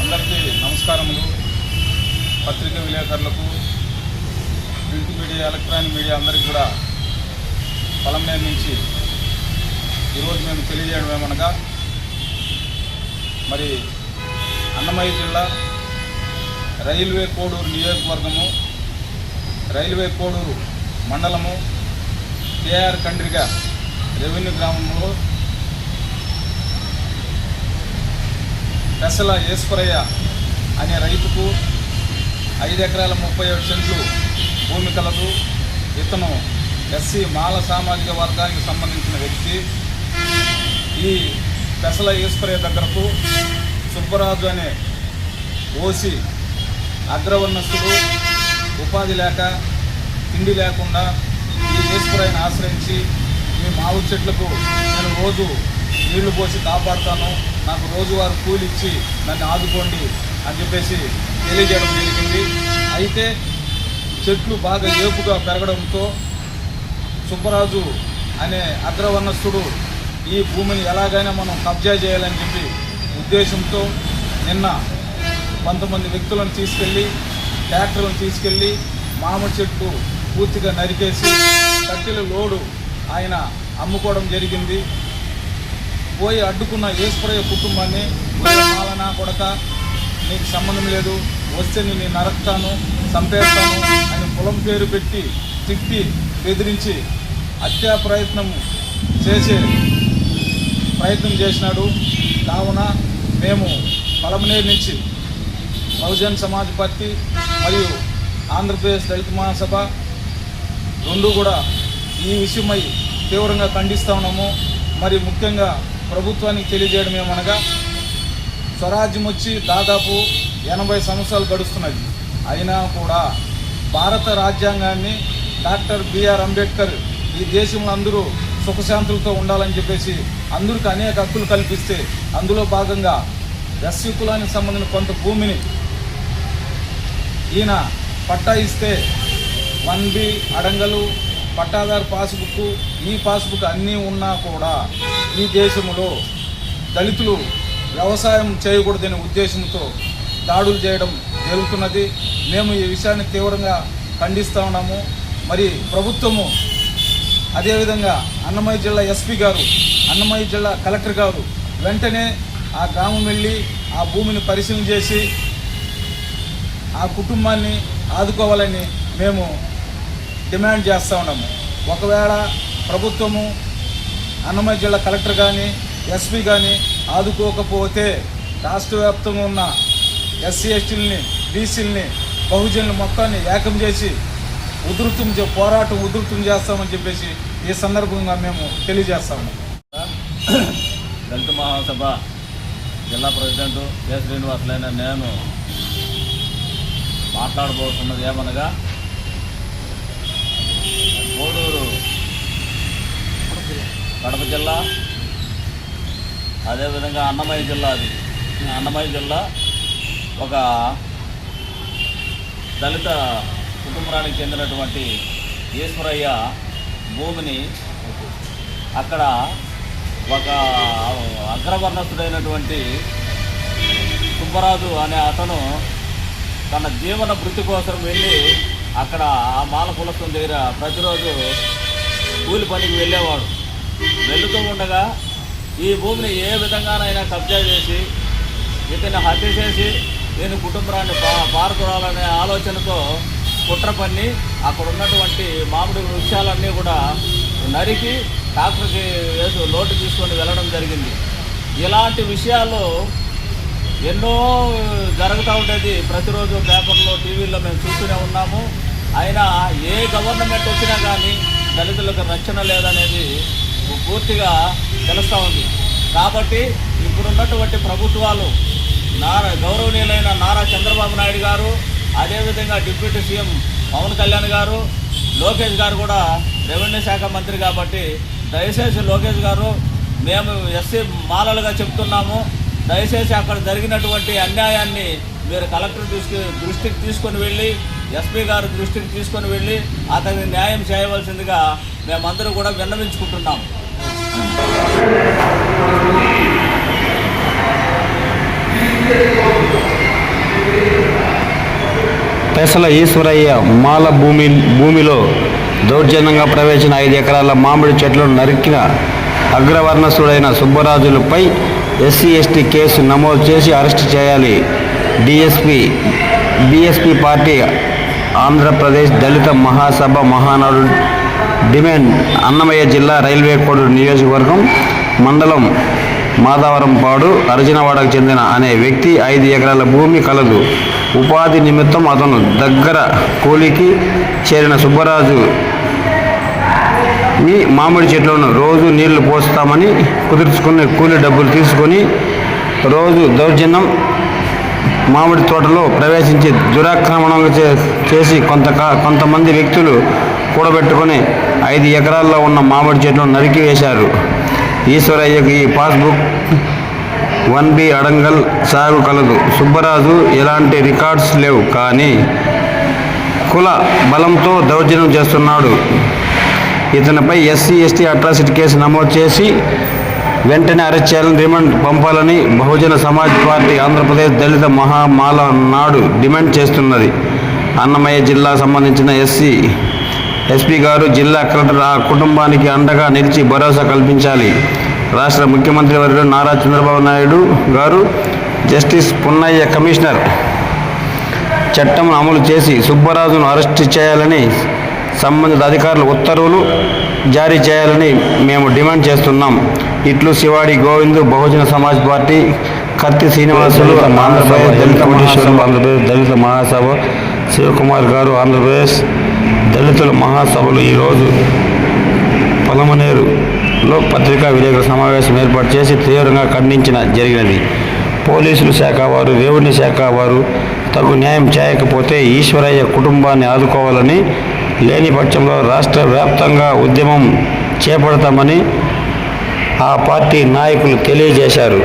అందరికీ నమస్కారములు. పత్రిక విలేకరులకు ప్రింట్ మీడియా ఎలక్ట్రానిక్ మీడియా అందరికీ కూడా పొలంనేరు నుంచి ఈరోజు మేము తెలియజేయడం ఏమనగా మరి అన్నమయ్య జిల్లా రైల్వే కోడూరు నియోజకవర్గము రైల్వే కోడూరు మండలము కేఆర్ కండ్రిగ రెవెన్యూ గ్రామంలో పెసల ఈశ్వరయ్య అనే రైతుకు ఐదు ఎకరాల ముప్పై ఏడు సెంట్లు భూమి కలదు. ఇతను ఎస్సీ మాల సామాజిక వర్గానికి సంబంధించిన వ్యక్తి. ఈ పెసల ఈశ్వరయ్య దగ్గరకు సుబ్బరాజు అనే ఓసి అగ్రవర్ణస్తుడు ఉపాధి లేక తిండి లేకుండా ఈ ఈశ్వరయ్యని ఆశ్రయించి మీ మామిడి చెట్లకు నేను రోజు నీళ్ళు పోసి కాపాడుతాను. నాకు రోజువారు కూలి ఇచ్చి నన్ను ఆదుకోండి అని చెప్పేసి తెలియజేయడం జరిగింది. అయితే చెట్లు బాగా ఏపుగా పెరగడంతో సుబ్బరాజు అనే అగ్రవర్ణస్థుడు ఈ భూమిని ఎలాగైనా మనం కబ్జా చేయాలని చెప్పి ఉద్దేశంతో నిన్న కొంతమంది వ్యక్తులను తీసుకెళ్ళి ట్రాక్టర్లను తీసుకెళ్ళి మామిడి చెట్టు పూర్తిగా నరికేసి కట్టెల లోడు ఆయన అమ్ముకోవడం జరిగింది. పోయి అడ్డుకున్న ఈశ్వరయ్య కుటుంబాన్ని "ఒరే మాలనా కొడక నీకు సంబంధం లేదు వస్తే నేను నరక్తాను చంపేస్తాను ఆయన పొలం పేరు పెట్టి తిట్టి బెదిరించి హత్యా ప్రయత్నం చేసే ప్రయత్నం చేసినాడు. కావున మేము పలమనేరు నుంచి బహుజన్ సమాజ్ పార్టీ మరియు ఆంధ్రప్రదేశ్ రైతు మహాసభ రెండు కూడా ఈ విషయమై తీవ్రంగా ఖండిస్తా ఉన్నాము. మరి ముఖ్యంగా ప్రభుత్వానికి తెలియజేయడం ఏమనగా స్వరాజ్యం వచ్చి దాదాపు ఎనభై సంవత్సరాలు గడుస్తున్నది. అయినా కూడా భారత రాజ్యాంగాన్ని డాక్టర్ బిఆర్ అంబేద్కర్ ఈ దేశంలో అందరూ సుఖశాంతులతో ఉండాలని చెప్పేసి అందరికి అనేక హక్కులు కల్పిస్తే అందులో భాగంగా ఎస్సీ కులానికి సంబంధించిన కొంత భూమిని ఈయన పట్టా ఇస్తే వన్ బి అడంగలు పట్టాదారు పాస్బుక్ ఈ పాస్బుక్ అన్నీ ఉన్నా కూడా ఈ దేశంలో దళితులు వ్యవసాయం చేయకూడదనే ఉద్దేశంతో దాడులు చేయడం జరుగుతున్నది. మేము ఈ విషయాన్ని తీవ్రంగా ఖండిస్తూ ఉన్నాము. మరి ప్రభుత్వము అదేవిధంగా అన్నమయ్య జిల్లా ఎస్పీ గారు అన్నమయ్య జిల్లా కలెక్టర్ గారు వెంటనే ఆ గ్రామం వెళ్ళి ఆ భూమిని పరిశీలన చేసి ఆ కుటుంబాన్ని ఆదుకోవాలని మేము డిమాండ్ చేస్తూ ఉన్నాము ఒకవేళ ప్రభుత్వము అన్నమయ్య జిల్లా కలెక్టర్ కానీ ఎస్పీ కానీ ఆదుకోకపోతే రాష్ట్ర వ్యాప్తంగా ఉన్న ఎస్సీ ఎస్టీలని బీసీలని బహుజనులు మొత్తాన్ని ఏకం చేసి ఉధృతం చే- పోరాటం ఉధృతం చేస్తామని చెప్పేసి ఈ సందర్భంగా మేము తెలియజేస్తాము దళిత మహాసభ జిల్లా ప్రెసిడెంట్ కె. శ్రీనివాసులైన నేను మాట్లాడబోతున్నది ఏమనగా కోడూరు కడప జిల్లా. అదేవిధంగా అన్నమయ్య జిల్లా అది. అన్నమయ్య జిల్లా ఒక దళిత కుటుంబానికి చెందినటువంటి ఈశ్వరయ్య భూమిని అక్కడ ఒక అగ్రవర్ణస్తుడైనటువంటి సుబ్బరాజు అనే అతను తన జీవన వృత్తి కోసం వెళ్ళి అక్కడ ఆ మాల కులస్థం దగ్గర ప్రతిరోజు కూలి పనికి వెళ్ళేవాడు. వెళుతూ ఉండగా ఈ భూమిని ఏ విధంగానైనా కబ్జా చేసి ఇతన్ని హత్య చేసి నేను కుటుంబాన్ని పా పారుకోవాలనే ఆలోచనతో కుట్ర పన్ని అక్కడ ఉన్నటువంటి మామిడి వృక్షాలన్నీ కూడా నరికి డాక్టర్కి వేసి లోటు తీసుకొని వెళ్ళడం జరిగింది. ఇలాంటి విషయాలు ఎన్నో జరుగుతూ ఉండేది. ప్రతిరోజు పేపర్లో టీవీల్లో మేము చూస్తూనే ఉన్నాము. అయినా ఏ గవర్నమెంట్ వచ్చినా కానీ దళితులకు రక్షణ లేదనేది పూర్తిగా తెలుస్తూ ఉంది. కాబట్టి ఇప్పుడున్నటువంటి ప్రభుత్వాలు నారా గౌరవనీయులైన నారా చంద్రబాబు నాయుడు గారు అదేవిధంగా డిప్యూటీ సీఎం పవన్ కళ్యాణ్ గారు లోకేష్ గారు కూడా రెవెన్యూ శాఖ మంత్రి కాబట్టి దయచేసి లోకేష్ గారు మేము ఎస్సీ మాలలుగా చెప్తున్నాము. దయచేసి అక్కడ జరిగినటువంటి అన్యాయాన్ని మీరు కలెక్టర్ దృష్టి దృష్టికి తీసుకొని వెళ్ళి ఎస్పీ గారి దృష్టికి తీసుకొని వెళ్ళి అతని న్యాయం చేయవలసిందిగా మేమందరూ కూడా విన్నవించుకుంటున్నాం. పెసల ఈశ్వరయ్య మాల భూమి భూమిలో దౌర్జన్యంగా ప్రవేశించిన ఐదు ఎకరాల మామిడి చెట్లను నరికిన అగ్రవర్ణసుడైన సుబ్బరాజులపై ఎస్సీ ఎస్టీ కేసు నమోదు చేసి అరెస్ట్ చేయాలి. DSP BSP party Andhra Pradesh Dalit Mahasabha Mahanadu demand Annamayya జిల్లా రైల్వే కోడు నియోజకవర్గం మండలం మాధవరంపాడు అర్జునవాడకు చెందిన అనే వ్యక్తి ఐదు ఎకరాల భూమి కలదు. ఉపాధి నిమిత్తం అతను దగ్గర కూలికి చేరిన సుబ్బరాజు మీ మామిడి చెట్లను రోజు నీళ్ళు పోస్తామని కుదుర్చుకుని కూలి డబ్బులు తీసుకొని రోజు దౌర్జన్యం మామిడి తోటలో ప్రవేశించి దురాక్రమణంగా చే- చేసి కొంత కొంతమంది వ్యక్తులు కూడబెట్టుకొని ఐదు ఎకరాల్లో ఉన్న మామిడి చెట్లను నరికి వేశారు. ఈశ్వరయ్యకు ఈ పాస్బుక్ వన్ బి అడంగల్ సాగు కలదు. సుబ్బరాజు ఎలాంటి రికార్డ్స్ లేవు కానీ కుల బలంతో దౌర్జన్యం చేస్తున్నాడు. ఇతనిపై ఎస్సీ ఎస్టీ అట్రాసిటీ కేసు నమోదు చేసి వెంటనే అరెస్ట్ చేయాలని రిమాండ్ పంపాలని బహుజన సమాజ్ పార్టీ ఆంధ్రప్రదేశ్ దళిత మహామాల నాడు డిమాండ్ చేస్తున్నది. అన్నమయ్య జిల్లా సంబంధించిన ఎస్సీ ఎస్పీ గారు జిల్లా కలెక్టర్ ఆ కుటుంబానికి అండగా నిలిచి భరోసా కల్పించాలి. రాష్ట్ర ముఖ్యమంత్రి వర్యుడు నారా చంద్రబాబు నాయుడు గారు జస్టిస్ పున్నయ్య కమిషనర్ చట్టం అమలు చేసి సుబ్బరాజును అరెస్ట్ చేయాలని సంబంధిత అధికారులు ఉత్తర్వులు జారీ చేయాలని మేము డిమాండ్ చేస్తున్నాం. ఇట్లు శివాడి గోవిందు బహుజన సమాజ్ పార్టీ కత్తి శ్రీనివాసులు ఆంధ్రప్రదేశ్ దళిత మహాసభ. ఆంధ్రప్రదేశ్ దళిత మహాసభ శివకుమార్ గారు ఆంధ్రప్రదేశ్ దళితుల మహాసభలు ఈరోజు పలమనేరులో పత్రికా విలేకరుల సమావేశం ఏర్పాటు చేసి తీవ్రంగా ఖండించిన జరిగినది. పోలీసులు శాఖ వారు రెవెన్యూ శాఖ వారు తగు న్యాయం చేయకపోతే ఈశ్వరయ్య కుటుంబాన్ని ఆదుకోవాలని లేని పక్షంలో రాష్ట్ర వ్యాప్తంగా ఉద్యమం చేపడతామని ఆ పార్టీ నాయకులు తెలియజేశారు.